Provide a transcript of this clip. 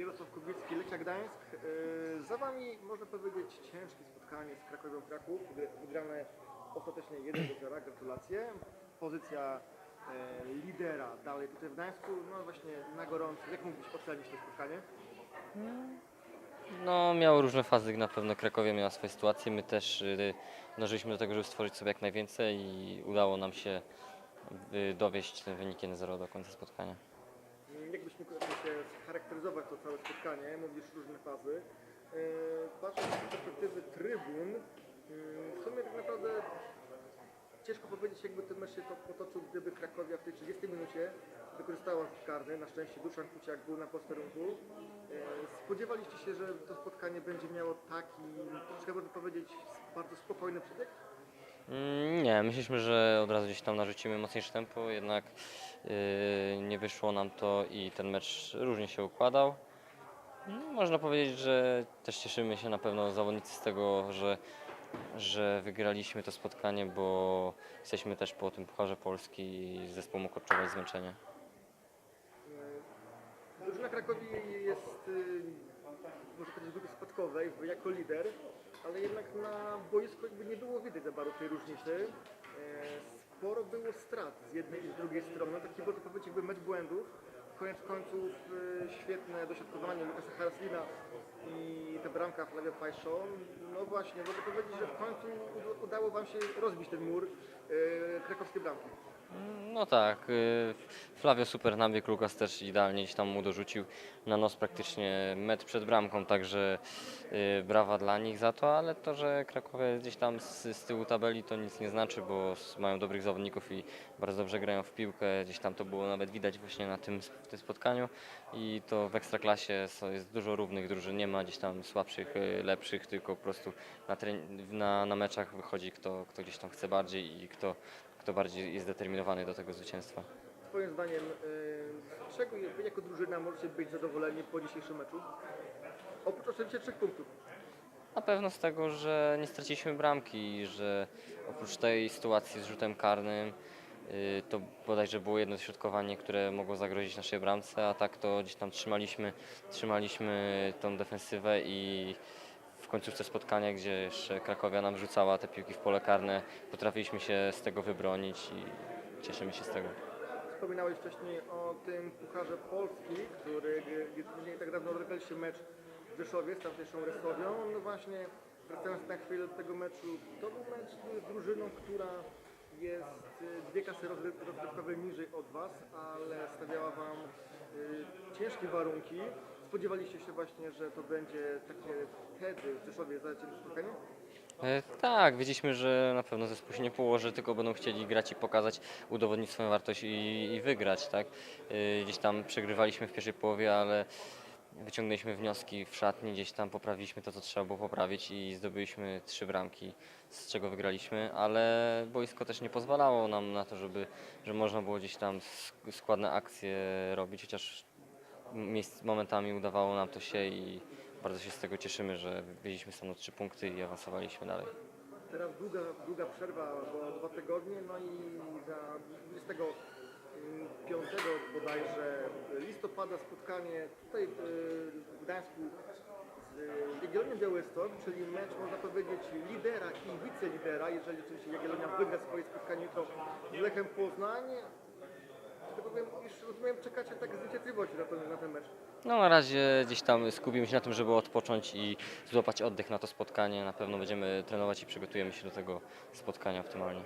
Jarosław Kubiecki, Lechia Gdańsk. Yy, Za Wami można powiedzieć ciężkie spotkanie z Krakowią Kraków, wygr- wygrane ostatecznie 1 do 0, gratulacje. Pozycja e, lidera dalej tutaj w Gdańsku, no właśnie na gorąco. Jak mógłbyś ocenić to spotkanie? No, miało różne fazy, na pewno Krakowie miała swoje sytuacje. My też y, dążyliśmy do tego, żeby stworzyć sobie jak najwięcej i udało nam się y, dowieść ten wynik 1-0 do końca spotkania. Mm, Jak byś mógł się scharakteryzować to całe spotkanie? Mówisz różne fazy. Patrząc z perspektywy trybun, yy, w sumie tak naprawdę ciężko powiedzieć, jakby ten mecz się to potoczył, gdyby Krakowia w tej 30 minucie wykorzystała karny. Na szczęście Duszan Kuciak był na posterunku. Yy, Spodziewaliście się, że to spotkanie będzie miało taki, troszkę można powiedzieć, bardzo spokojny przebieg? Mm, Nie, myśleliśmy, że od razu gdzieś tam narzucimy mocniejsze tempo, jednak y, nie wyszło nam to i ten mecz różnie się układał. No, Można powiedzieć, że też cieszymy się na pewno zawodnicy z tego, że, że wygraliśmy to spotkanie, bo jesteśmy też po tym Pucharze Polski i zespół mógł odczuwać zmęczenie. Yy, Drużyna Krakowi jest, yy, można powiedzieć, w grupie spadkowej wy jako lider, ale jednak na boisku jakby nie było widać za bardzo tej różnicy. Yy, Sporo było strat z jednej i z drugiej strony, taki można powiedzieć jakby mecz błędów. Koniec końców yy, świetne dośrodkowanie Lukasa Haraslina i ta bramka Flavia Pajszo. No właśnie, mogę powiedzieć, że w końcu ud- udało Wam się rozbić ten mur yy, krakowskiej bramki. No tak, y, Flavio super nabiegł, Lukas też idealnie gdzieś tam mu dorzucił na nos praktycznie metr przed bramką, także y, brawa dla nich za to, ale to, że Krakowie gdzieś tam z, z tyłu tabeli to nic nie znaczy, bo mają dobrych zawodników i bardzo dobrze grają w piłkę, gdzieś tam to było nawet widać właśnie na tym, tym spotkaniu i to w Ekstraklasie jest dużo równych drużyn, nie ma gdzieś tam słabszych, y, lepszych, tylko po prostu na, na, na meczach wychodzi kto, kto gdzieś tam chce bardziej i kto, kto bardziej jest zdeterminowany do tego zwycięstwa. Twoim zdaniem, z czego jako drużyna możecie być zadowoleni po dzisiejszym meczu? Oprócz oczywiście trzech punktów. Na pewno z tego, że nie straciliśmy bramki i że oprócz tej sytuacji z rzutem karnym y, to bodajże było jedno środkowanie, które mogło zagrozić naszej bramce, a tak to gdzieś tam trzymaliśmy, trzymaliśmy tą defensywę i końcówce spotkania, gdzie jeszcze Krakowia nam rzucała te piłki w pole karne, potrafiliśmy się z tego wybronić i cieszymy się z tego. Wspominałeś wcześniej o tym Pucharze Polski, który nie, tak dawno rozegraliście mecz w Rzeszowie z tamtejszą Resłowią. No właśnie, wracając na chwilę do tego meczu, to był mecz z drużyną, która jest y, dwie kasy rozgry- rozgrywkowe niżej od Was, ale stawiała Wam y, ciężkie warunki. Spodziewaliście się właśnie, że to będzie takie wtedy w Rzeszowie zaczęli spotkanie? E, Tak, wiedzieliśmy, że na pewno zespół się nie położy, tylko będą chcieli grać i pokazać, udowodnić swoją wartość i, i wygrać, tak? E, Gdzieś tam przegrywaliśmy w pierwszej połowie, ale wyciągnęliśmy wnioski w szatni, gdzieś tam poprawiliśmy to, co trzeba było poprawić i zdobyliśmy trzy bramki, z czego wygraliśmy, ale boisko też nie pozwalało nam na to, żeby, że można było gdzieś tam sk- składne akcje robić, chociaż miejsc, momentami udawało nam to się i bardzo się z tego cieszymy, że wywieźliśmy stąd trzy punkty i awansowaliśmy dalej. Teraz długa, długa przerwa, bo dwa tygodnie, no i za 25 bodajże listopada spotkanie tutaj w w Gdańsku z Jagiellonią Białystok, czyli mecz można powiedzieć lidera i wicelidera, jeżeli oczywiście Jagiellonia wygra swoje spotkanie jutro z Lechem Poznań. Powiem, rozumiem, czekacie tak z niecierpliwością na ten, na ten mecz. No na razie gdzieś tam skupimy się na tym, żeby odpocząć i złapać oddech na to spotkanie. Na pewno będziemy trenować i przygotujemy się do tego spotkania optymalnie.